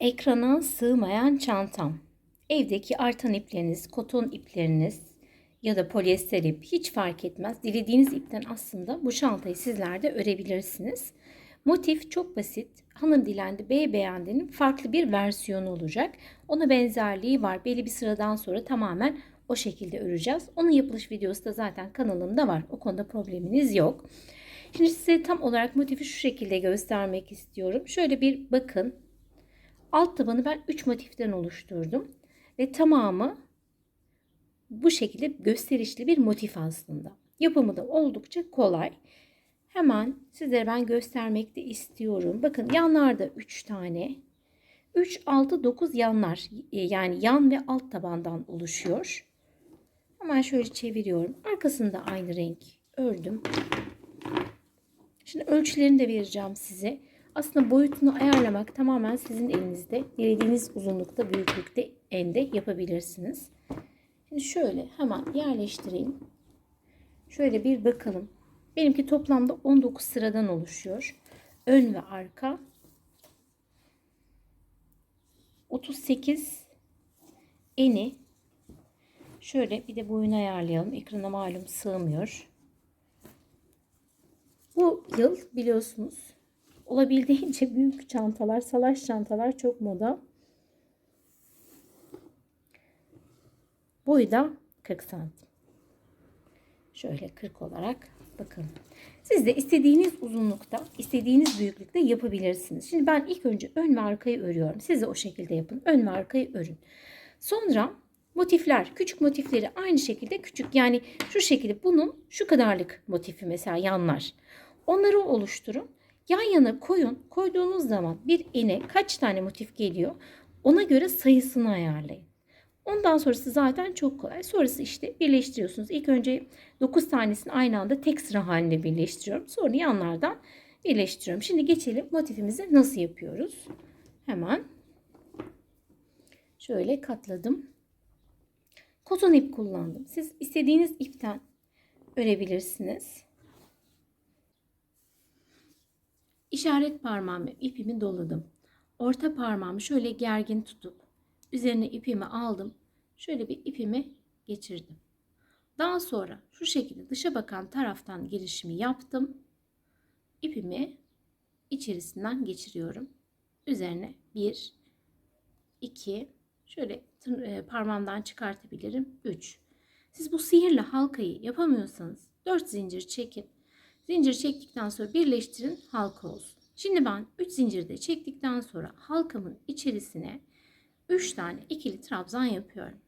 Ekrana sığmayan çantam. Evdeki artan ipleriniz, koton ipleriniz ya da polyester ip hiç fark etmez. Dilediğiniz ipten aslında bu çantayı sizler de örebilirsiniz. Motif çok basit. Hanım dilendi, bey beğendinin farklı bir versiyonu olacak. Ona benzerliği var. Belli bir sıradan sonra tamamen o şekilde öreceğiz. Onun yapılış videosu da zaten kanalımda var. O konuda probleminiz yok. Şimdi size tam olarak motifi şu şekilde göstermek istiyorum. Şöyle bir bakın. Alt tabanı ben 3 motiften oluşturdum. Ve tamamı bu şekilde gösterişli bir motif aslında. Yapımı da oldukça kolay. Hemen sizlere ben göstermek de istiyorum. Bakın yanlarda 3 tane. 3, 6, 9 yanlar. e, Yani yan ve alt tabandan oluşuyor. Hemen şöyle çeviriyorum. Arkasında aynı renk ördüm. Şimdi ölçülerini de vereceğim size. Aslında boyutunu ayarlamak tamamen sizin elinizde. Dilediğiniz uzunlukta, büyüklükte, ende yapabilirsiniz. Şimdi şöyle hemen yerleştireyim. Şöyle bir bakalım. Benimki toplamda 19 sıradan oluşuyor. Ön ve arka. 38 eni. Şöyle bir de boyunu ayarlayalım. Ekrana malum sığmıyor. Bu yıl biliyorsunuz olabildiğince büyük çantalar, salaş çantalar çok moda. Boyu da 40 santim. Şöyle 40 olarak bakın. Siz de istediğiniz uzunlukta, istediğiniz büyüklükte yapabilirsiniz. Şimdi ben ilk önce ön ve arkayı örüyorum. Siz de o şekilde yapın. Ön ve arkayı örün. Sonra motifler, küçük motifleri aynı şekilde küçük yani şu şekilde bunun şu kadarlık motifi mesela yanlar. Onları oluşturun. Yan yana koyun. Koyduğunuz zaman bir ene kaç tane motif geliyor? Ona göre sayısını ayarlayın. Ondan sonrası zaten çok kolay. Sonrası işte birleştiriyorsunuz. İlk önce 9 tanesini aynı anda tek sıra halinde birleştiriyorum. Sonra yanlardan birleştiriyorum. Şimdi geçelim motifimizi nasıl yapıyoruz? Hemen şöyle katladım. Koton ip kullandım. Siz istediğiniz ipten örebilirsiniz. İşaret parmağımı ipimi doladım. Orta parmağımı şöyle gergin tutup üzerine ipimi aldım. Şöyle bir ipimi geçirdim. Daha sonra şu şekilde dışa bakan taraftan girişimi yaptım. İpimi içerisinden geçiriyorum. Üzerine 1 2 şöyle parmağımdan çıkartabilirim. 3 Siz bu sihirli halkayı yapamıyorsanız 4 zincir çekin. Zincir çektikten sonra birleştirin halka olsun. Şimdi ben 3 zinciri de çektikten sonra halkamın içerisine 3 tane ikili trabzan yapıyorum.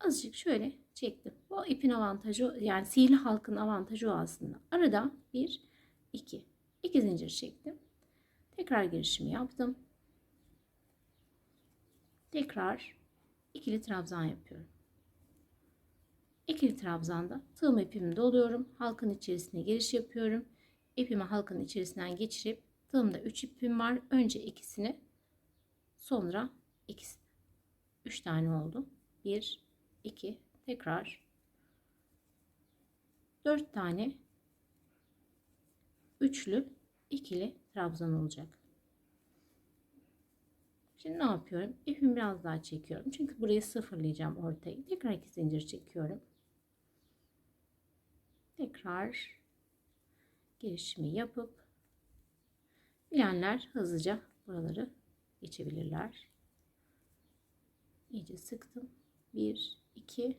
Azıcık şöyle çektim. Bu ipin avantajı yani sihirli halkın avantajı o aslında. Arada 1 2 2 zincir çektim. Tekrar girişimi yaptım. Tekrar ikili trabzan yapıyorum. İkili trabzanda tığım ipimi doluyorum. Halkın içerisine giriş yapıyorum. İpimi halkanın içerisinden geçirip tığımda 3 ipim var. Önce ikisini sonra ikisini. 3 tane oldu. 1 2 tekrar 4 tane üçlü ikili trabzan olacak. Şimdi ne yapıyorum? İpimi biraz daha çekiyorum. Çünkü burayı sıfırlayacağım ortayı. Tekrar iki zincir çekiyorum. Tekrar girişimi yapıp bilenler hızlıca buraları geçebilirler. İyice sıktım. 1 2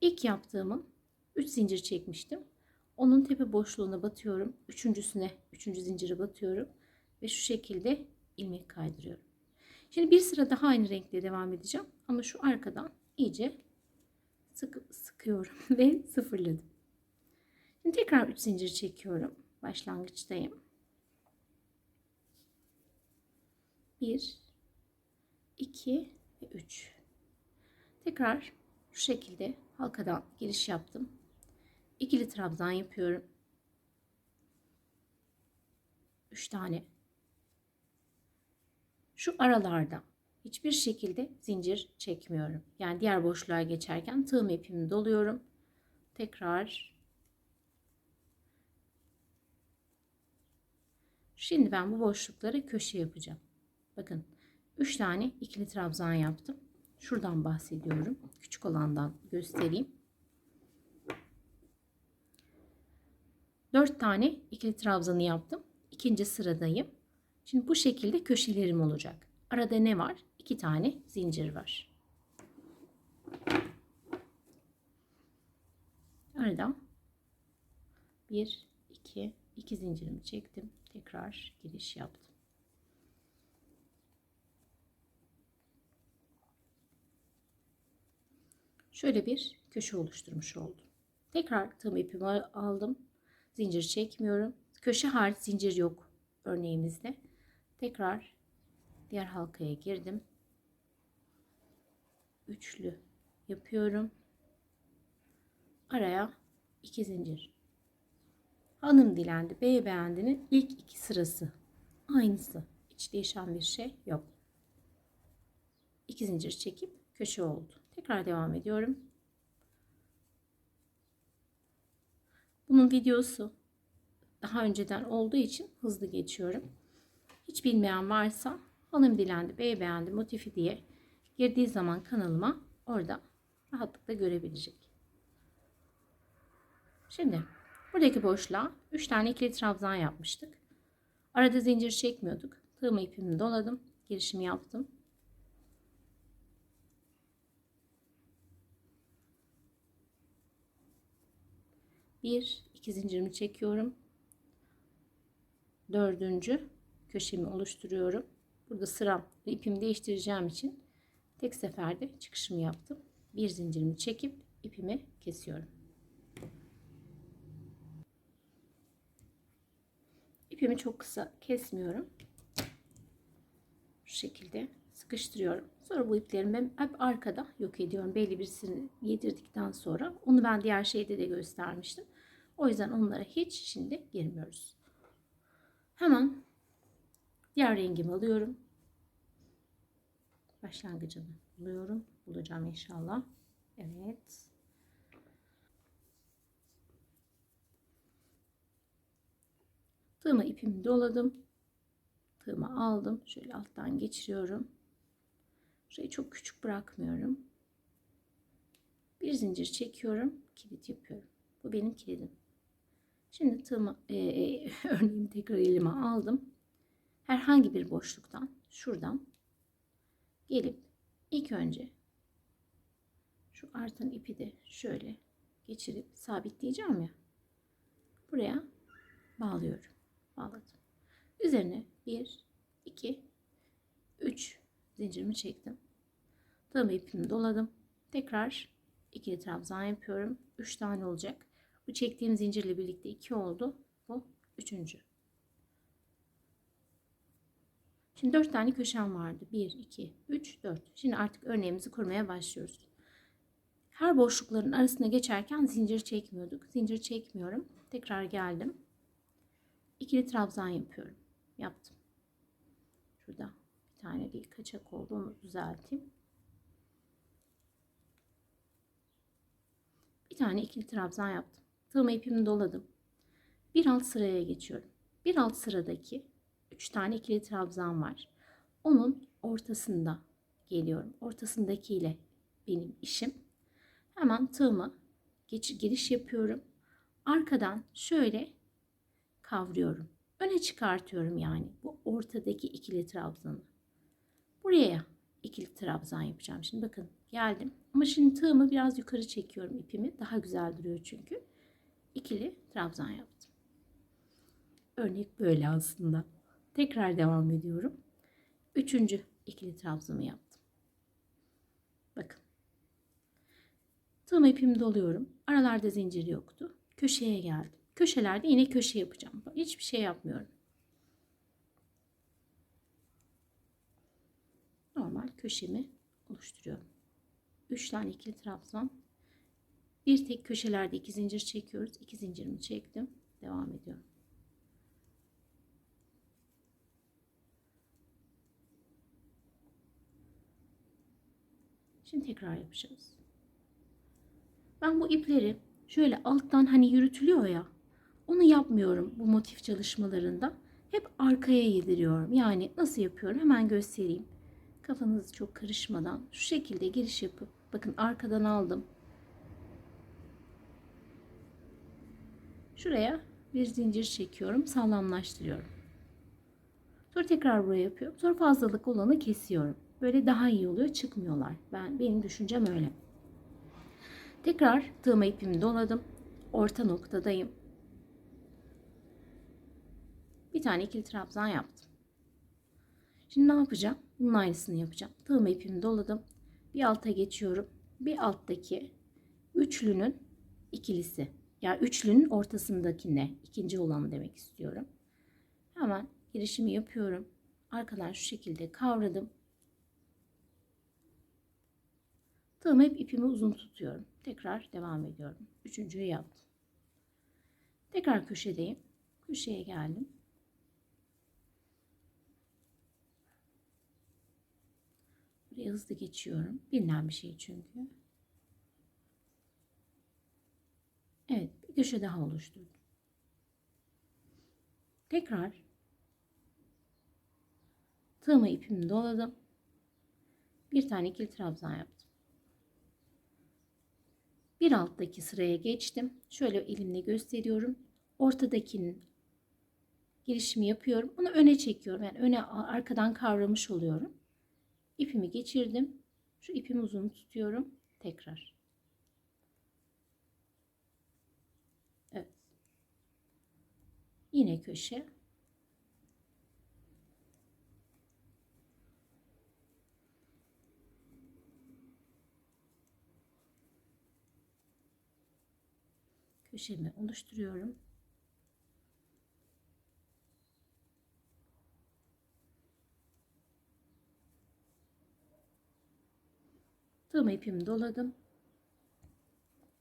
İlk yaptığımın 3 zincir çekmiştim. Onun tepe boşluğuna batıyorum. Üçüncüsüne, üçüncü zincire batıyorum. Ve şu şekilde ilmek kaydırıyorum. Şimdi bir sıra daha aynı renkle devam edeceğim. Ama şu arkadan iyice sık, sıkıyorum ve sıfırladım. Şimdi tekrar 3 zincir çekiyorum. Başlangıçtayım. 1 2 ve 3. Tekrar şu şekilde halkadan giriş yaptım. İkili trabzan yapıyorum. 3 tane. Şu aralarda hiçbir şekilde zincir çekmiyorum. Yani diğer boşluğa geçerken tığım ipimi doluyorum. Tekrar Şimdi ben bu boşluklara köşe yapacağım. Bakın 3 tane ikili trabzan yaptım. Şuradan bahsediyorum. Küçük olandan göstereyim. 4 tane ikili trabzanı yaptım. İkinci sıradayım. Şimdi bu şekilde köşelerim olacak. Arada ne var? 2 tane zincir var. Arada 1 2 2 zincirimi çektim. Tekrar giriş yaptım. Şöyle bir köşe oluşturmuş oldum. Tekrar tığım ipimi aldım. Zincir çekmiyorum. Köşe hariç zincir yok örneğimizde. Tekrar diğer halkaya girdim. Üçlü yapıyorum. Araya iki zincir. Hanım dilendi, bey beğendinin ilk iki sırası. Aynısı. Hiç değişen bir şey yok. İki zincir çekip köşe oldu. Tekrar devam ediyorum. Bunun videosu daha önceden olduğu için hızlı geçiyorum. Hiç bilmeyen varsa hanım dilendi, bey beğendi motifi diye girdiği zaman kanalıma orada rahatlıkla görebilecek. Şimdi buradaki boşluğa 3 tane ikili trabzan yapmıştık. Arada zincir çekmiyorduk. Tığımı ipimi doladım. Girişimi yaptım. Bir, iki zincirimi çekiyorum. Dördüncü köşemi oluşturuyorum. Burada sıram ipimi değiştireceğim için tek seferde çıkışımı yaptım. Bir zincirimi çekip ipimi kesiyorum. İpimi çok kısa kesmiyorum. Şu şekilde sıkıştırıyorum. Sonra bu iplerimi hep arkada yok ediyorum. Belli birisini yedirdikten sonra. Onu ben diğer şeyde de göstermiştim. O yüzden onlara hiç şimdi girmiyoruz. Hemen diğer rengimi alıyorum. Başlangıcını buluyorum. Bulacağım inşallah. Evet. Tığıma ipimi doladım. Tığımı aldım. Şöyle alttan geçiriyorum. Şurayı çok küçük bırakmıyorum. Bir zincir çekiyorum. Kilit yapıyorum. Bu benim kilidim. Şimdi tığımı, e, e, örneğimi tekrar elime aldım. Herhangi bir boşluktan, şuradan gelip ilk önce şu artan ipi de şöyle geçirip sabitleyeceğim ya. Buraya bağlıyorum. Bağladım. Üzerine 1, 2, 3 zincirimi çektim. Tığımı ipimi doladım. Tekrar ikili trabzan yapıyorum. 3 tane olacak. Bu çektiğim zincirle birlikte 2 oldu. Bu üçüncü. Şimdi 4 tane köşem vardı. 1, 2, 3, 4. Şimdi artık örneğimizi kurmaya başlıyoruz. Her boşlukların arasına geçerken zincir çekmiyorduk. Zincir çekmiyorum. Tekrar geldim. İkili trabzan yapıyorum. Yaptım. Şurada tane bir kaçak oldu. Onu düzelteyim. Bir tane ikili trabzan yaptım. Tığımı ipimi doladım. Bir alt sıraya geçiyorum. Bir alt sıradaki 3 tane ikili trabzan var. Onun ortasında geliyorum. Ortasındakiyle benim işim. Hemen tığımı geç, giriş yapıyorum. Arkadan şöyle kavruyorum. Öne çıkartıyorum yani bu ortadaki ikili trabzanı. Buraya ikili trabzan yapacağım. Şimdi bakın geldim. Ama şimdi tığımı biraz yukarı çekiyorum ipimi. Daha güzel duruyor çünkü. İkili trabzan yaptım. Örnek böyle aslında. Tekrar devam ediyorum. Üçüncü ikili trabzanı yaptım. Bakın. Tığım ipimi doluyorum. Aralarda zincir yoktu. Köşeye geldim. Köşelerde yine köşe yapacağım. Hiçbir şey yapmıyorum. Normal köşemi oluşturuyorum. 3 tane ikili trabzan. Bir tek köşelerde iki zincir çekiyoruz. İki zincirimi çektim. Devam ediyorum. Şimdi tekrar yapacağız. Ben bu ipleri şöyle alttan hani yürütülüyor ya. Onu yapmıyorum bu motif çalışmalarında. Hep arkaya yediriyorum. Yani nasıl yapıyorum hemen göstereyim. Kafanız çok karışmadan şu şekilde giriş yapıp bakın arkadan aldım. Şuraya bir zincir çekiyorum, sağlamlaştırıyorum. Sonra tekrar buraya yapıyorum. Sonra fazlalık olanı kesiyorum. Böyle daha iyi oluyor, çıkmıyorlar. Ben benim düşüncem öyle. Tekrar tığma ipimi doladım. Orta noktadayım. Bir tane ikili trabzan yaptım. Şimdi ne yapacağım? Bunun aynısını yapacağım. Tığma ipimi doladım. Bir alta geçiyorum. Bir alttaki üçlünün ikilisi. Yani üçlünün ortasındakine, ikinci olanı demek istiyorum. Hemen girişimi yapıyorum. Arkadan şu şekilde kavradım. Tığımı hep ipimi uzun tutuyorum. Tekrar devam ediyorum. Üçüncüyü yaptım. Tekrar köşedeyim. Köşeye geldim. Buraya hızlı geçiyorum. Bilinen bir şey çünkü. Evet, bir köşe daha oluşturdum. Tekrar tığımı ipimi doladım. Bir tane ikili trabzan yaptım. Bir alttaki sıraya geçtim. Şöyle elimle gösteriyorum. Ortadakinin girişimi yapıyorum. Bunu öne çekiyorum. Yani öne arkadan kavramış oluyorum. İpimi geçirdim. Şu ipimi uzun tutuyorum. Tekrar. Evet. Yine köşe. Köşemi oluşturuyorum. Tığım ipimi doladım.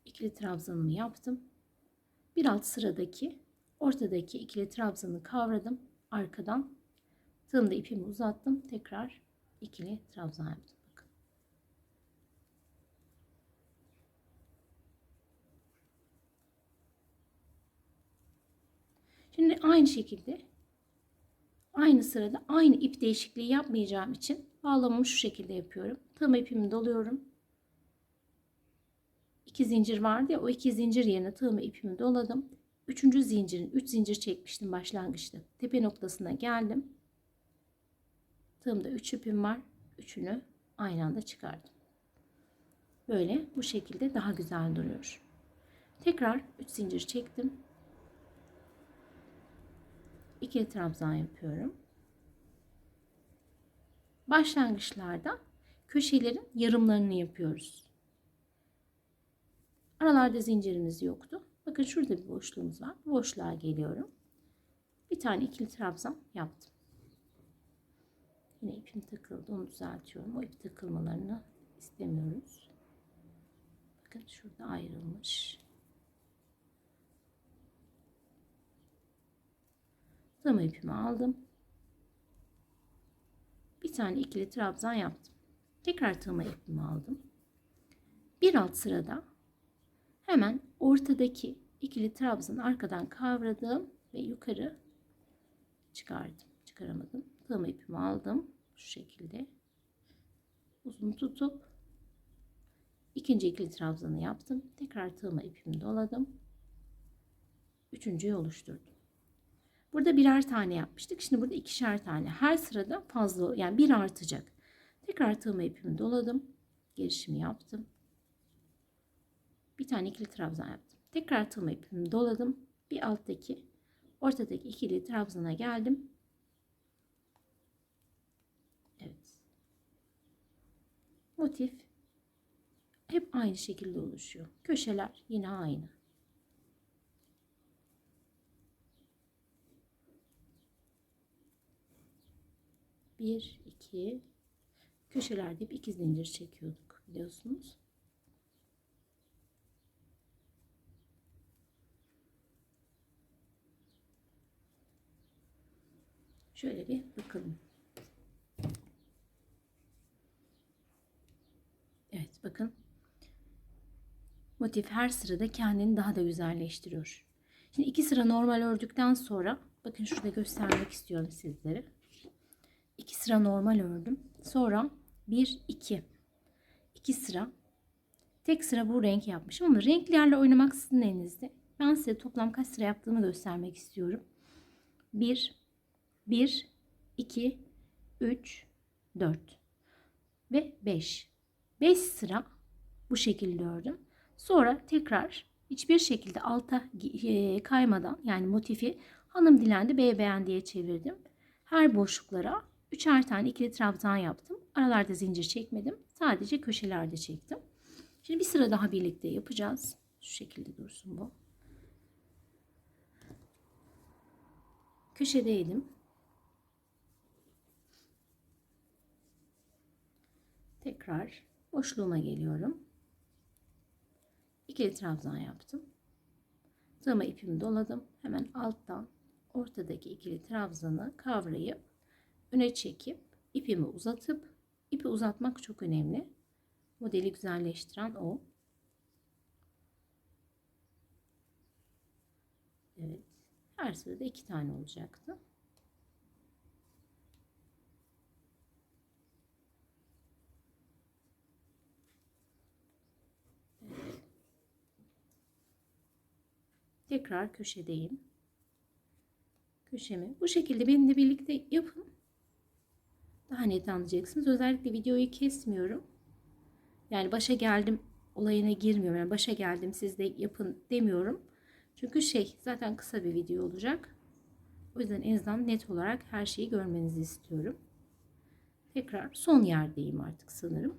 İkili trabzanımı yaptım. Bir alt sıradaki ortadaki ikili trabzanı kavradım. Arkadan tığımda ipimi uzattım. Tekrar ikili trabzan yaptım. Bakın. Şimdi aynı şekilde aynı sırada aynı ip değişikliği yapmayacağım için bağlamamı şu şekilde yapıyorum. Tığım ipimi doluyorum. İki zincir vardı ya o iki zincir yerine tığımı ipimi doladım. Üçüncü zincirin üç zincir çekmiştim başlangıçta. Tepe noktasına geldim. Tığımda üç ipim var. Üçünü aynı anda çıkardım. Böyle bu şekilde daha güzel duruyor. Tekrar üç zincir çektim. İkili trabzan yapıyorum. Başlangıçlarda köşelerin yarımlarını yapıyoruz. Aralarda zincirimiz yoktu. Bakın şurada bir boşluğumuz var. Bu boşluğa geliyorum. Bir tane ikili trabzan yaptım. Yine ipim takıldı. Onu düzeltiyorum. O ip takılmalarını istemiyoruz. Bakın şurada ayrılmış. Tığma ipimi aldım. Bir tane ikili trabzan yaptım. Tekrar tığma ipimi aldım. Bir alt sırada hemen ortadaki ikili trabzanı arkadan kavradım ve yukarı çıkardım. Çıkaramadım. Tığma ipimi aldım. Şu şekilde. Uzun tutup ikinci ikili trabzanı yaptım. Tekrar tığma ipimi doladım. Üçüncüyü oluşturdum. Burada birer tane yapmıştık. Şimdi burada ikişer tane. Her sırada fazla yani bir artacak. Tekrar tığma ipimi doladım. Girişimi yaptım. Bir tane ikili trabzan yaptım. Tekrar tığma ipimi doladım. Bir alttaki ortadaki ikili trabzana geldim. Evet. Motif hep aynı şekilde oluşuyor. Köşeler yine aynı. Bir, iki, köşelerde hep iki zincir çekiyorduk biliyorsunuz. Şöyle bir bakalım. Evet. Bakın motif her sırada kendini daha da güzelleştiriyor. Şimdi iki sıra normal ördükten sonra bakın şurada göstermek istiyorum sizlere. İki sıra normal ördüm. Sonra bir iki iki sıra tek sıra bu renk yapmışım ama renklerle oynamak sizin elinizde. Ben size toplam kaç sıra yaptığımı göstermek istiyorum. 1 1 2 3 4 ve 5. 5 sıra bu şekilde ördüm. Sonra tekrar hiçbir şekilde alta e, kaymadan yani motifi hanım dilendi bey beğendiye çevirdim. Her boşluklara üçer tane ikili trabzan yaptım. Aralarda zincir çekmedim. Sadece köşelerde çektim. Şimdi bir sıra daha birlikte yapacağız. Şu şekilde dursun bu. Köşedeydim. Tekrar boşluğuma geliyorum. İkili trabzan yaptım. Tığıma ipimi doladım. Hemen alttan ortadaki ikili trabzanı kavrayıp öne çekip ipimi uzatıp ipi uzatmak çok önemli. Modeli güzelleştiren o. Evet. Her sırada iki tane olacaktı. Tekrar köşedeyim. Köşemi bu şekilde benimle birlikte yapın. Daha net anlayacaksınız. Özellikle videoyu kesmiyorum. Yani başa geldim olayına girmiyorum. Yani başa geldim siz de yapın demiyorum. Çünkü şey zaten kısa bir video olacak. O yüzden en azından net olarak her şeyi görmenizi istiyorum. Tekrar son yerdeyim artık sanırım.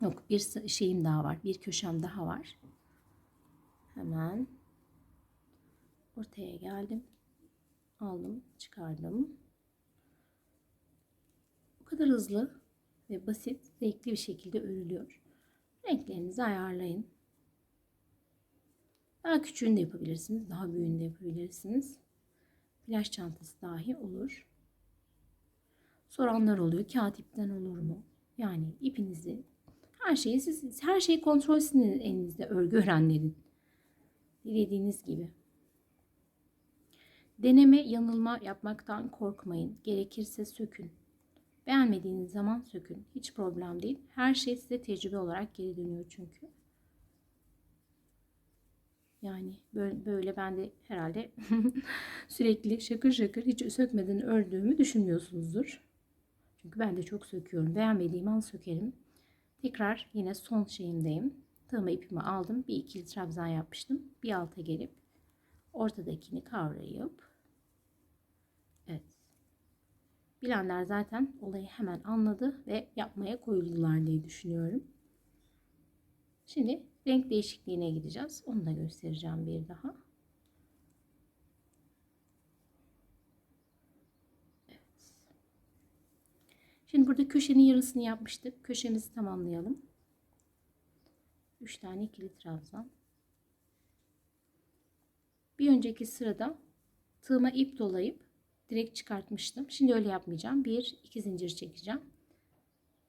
Yok bir şeyim daha var. Bir köşem daha var. Hemen ortaya geldim. Aldım, çıkardım. Kadar hızlı ve basit, zevkli bir şekilde örülüyor. Renklerinizi ayarlayın. Daha küçüğünü de yapabilirsiniz. Daha büyüğünü de yapabilirsiniz. Flash çantası dahi olur. Soranlar oluyor. Kağıt ipten olur mu? Yani ipinizi her şeyi siz her şeyi kontrol sizin elinizde örgü öğrenlerin. Dilediğiniz gibi. Deneme, yanılma yapmaktan korkmayın. Gerekirse sökün. Beğenmediğiniz zaman sökün. Hiç problem değil. Her şey size tecrübe olarak geri dönüyor çünkü. Yani böyle, ben de herhalde sürekli şakır şakır hiç sökmeden ördüğümü düşünmüyorsunuzdur. Çünkü ben de çok söküyorum. Beğenmediğim an sökerim. Tekrar yine son şeyimdeyim. Tığıma ipimi aldım. Bir ikili trabzan yapmıştım. Bir alta gelip ortadakini kavrayıp evet bilenler zaten olayı hemen anladı ve yapmaya koyuldular diye düşünüyorum. Şimdi renk değişikliğine gideceğiz. Onu da göstereceğim bir daha. Şimdi burada köşenin yarısını yapmıştık. Köşemizi tamamlayalım. 3 tane ikili trabzan. Bir önceki sırada tığıma ip dolayıp direkt çıkartmıştım. Şimdi öyle yapmayacağım. 1 2 zincir çekeceğim.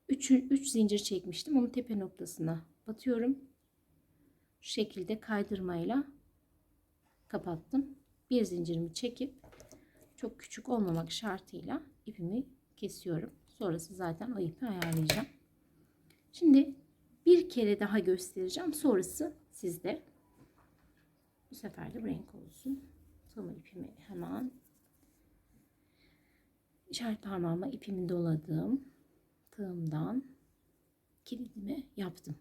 3 3 zincir çekmiştim. Onu tepe noktasına batıyorum. Şu şekilde kaydırmayla kapattım. Bir zincirimi çekip çok küçük olmamak şartıyla ipimi kesiyorum. Sonrası zaten o ipi ayarlayacağım. Şimdi bir kere daha göstereceğim. Sonrası sizde. Bu sefer de renk olsun. Tığımın ipimi hemen işaret parmağıma ipimi doladım. Tığımdan kilidimi yaptım.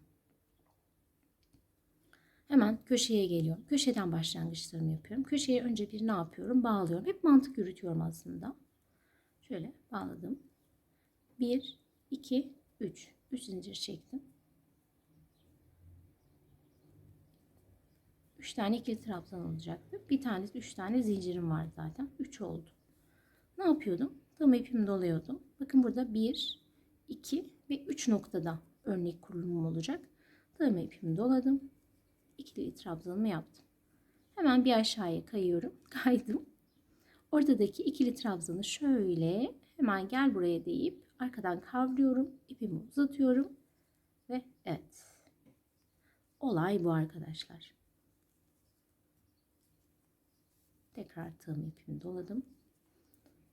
Hemen köşeye geliyorum. Köşeden başlangıçlarımı yapıyorum. Köşeye önce bir ne yapıyorum? Bağlıyorum. Hep mantık yürütüyorum aslında. Şöyle bağladım. 1, 2, 3. 3 zincir çektim. 3 tane ikili trabzan olacaktı. Bir tanesi 3 tane zincirim var zaten. 3 oldu. Ne yapıyordum? Tam ipimi doluyordum. Bakın burada 1, 2 ve 3 noktada örnek kurulumum olacak. Tığım ipimi doladım. İkili trabzanımı yaptım. Hemen bir aşağıya kayıyorum. Kaydım. Oradaki ikili trabzanı şöyle hemen gel buraya deyip arkadan kavruyorum. ipimi uzatıyorum Ve evet. Olay bu arkadaşlar. Tekrar tığım ipimi doladım.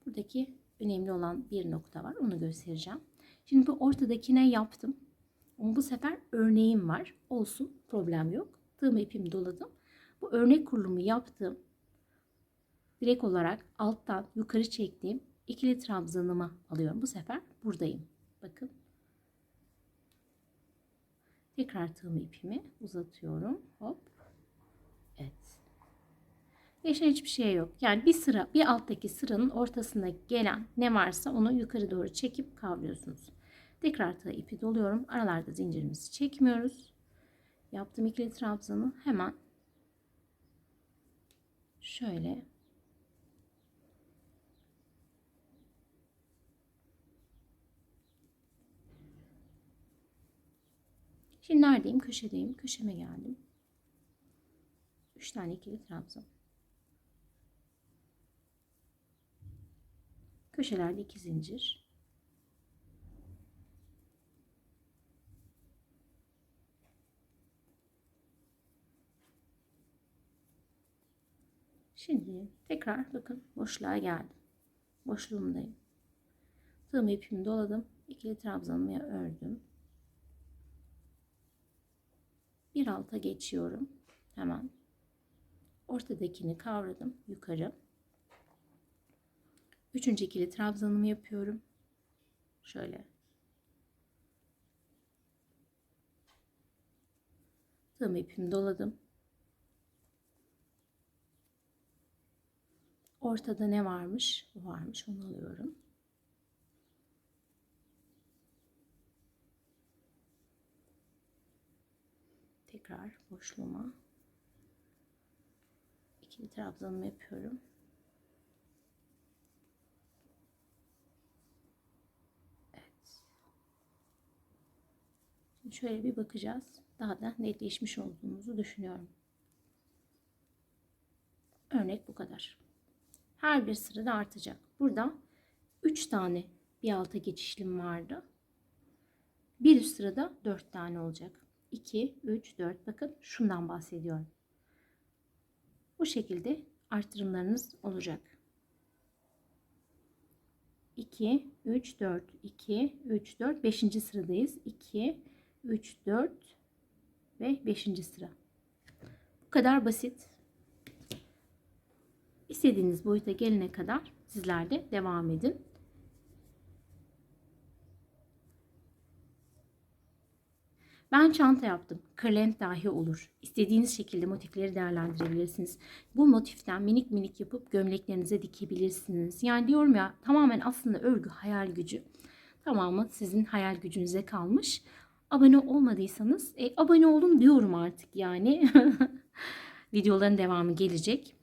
Buradaki önemli olan bir nokta var. Onu göstereceğim. Şimdi bu ortadakine yaptım. Ama bu sefer örneğim var. Olsun problem yok. Tığım ipimi doladım. Bu örnek kurulumu yaptım. Direkt olarak alttan yukarı çektiğim ikili trabzanımı alıyorum. Bu sefer buradayım. Bakın. Tekrar tığım ipimi uzatıyorum. Hop. Değişen hiçbir şey yok. Yani bir sıra, bir alttaki sıranın ortasına gelen ne varsa onu yukarı doğru çekip kavruyorsunuz. Tekrar tığ ipi doluyorum. Aralarda zincirimizi çekmiyoruz. Yaptığım ikili trabzanı hemen şöyle Şimdi neredeyim? Köşedeyim. Köşeme geldim. 3 tane ikili trabzan. Köşelerde iki zincir. Şimdi tekrar bakın boşluğa geldim. Boşluğumdayım. Tığım ipimi doladım. İkili trabzanımı ördüm. Bir alta geçiyorum. Hemen ortadakini kavradım yukarı. Üçüncü ikili trabzanımı yapıyorum. Şöyle. Tığım ipimi doladım. Ortada ne varmış? O varmış. Onu alıyorum. Tekrar boşluğuma ikili trabzanımı yapıyorum. Şöyle bir bakacağız. Daha da netleşmiş olduğumuzu düşünüyorum. Örnek bu kadar. Her bir sırada artacak. Burada 3 tane bir alta geçişlim vardı. Bir üst sırada 4 tane olacak. 2, 3, 4. Bakın şundan bahsediyorum. Bu şekilde artırımlarınız olacak. 2, 3, 4, 2, 3, 4, 5. sıradayız. 2, 3, 4 ve 5. sıra. Bu kadar basit. İstediğiniz boyuta gelene kadar sizler de devam edin. Ben çanta yaptım. Kırlent dahi olur. İstediğiniz şekilde motifleri değerlendirebilirsiniz. Bu motiften minik minik yapıp gömleklerinize dikebilirsiniz. Yani diyorum ya tamamen aslında örgü hayal gücü. Tamamı sizin hayal gücünüze kalmış. Abone olmadıysanız e, abone olun diyorum artık yani. Videoların devamı gelecek.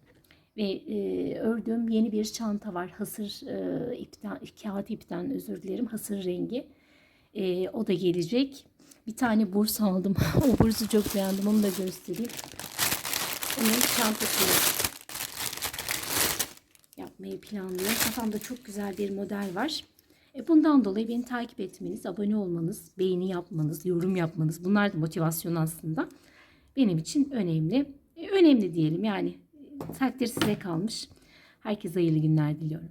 Ve e, ördüğüm yeni bir çanta var. Hasır e, ipten, kağıt ipten özür dilerim. Hasır rengi. E, o da gelecek. Bir tane burs aldım. o bursu çok beğendim. Onu da göstereyim. Onun çantasını yapmayı planlıyorum. Kafamda çok güzel bir model var. E bundan dolayı beni takip etmeniz, abone olmanız, beğeni yapmanız, yorum yapmanız bunlar da motivasyon aslında. Benim için önemli. E, önemli diyelim yani takdir size kalmış. Herkese hayırlı günler diliyorum.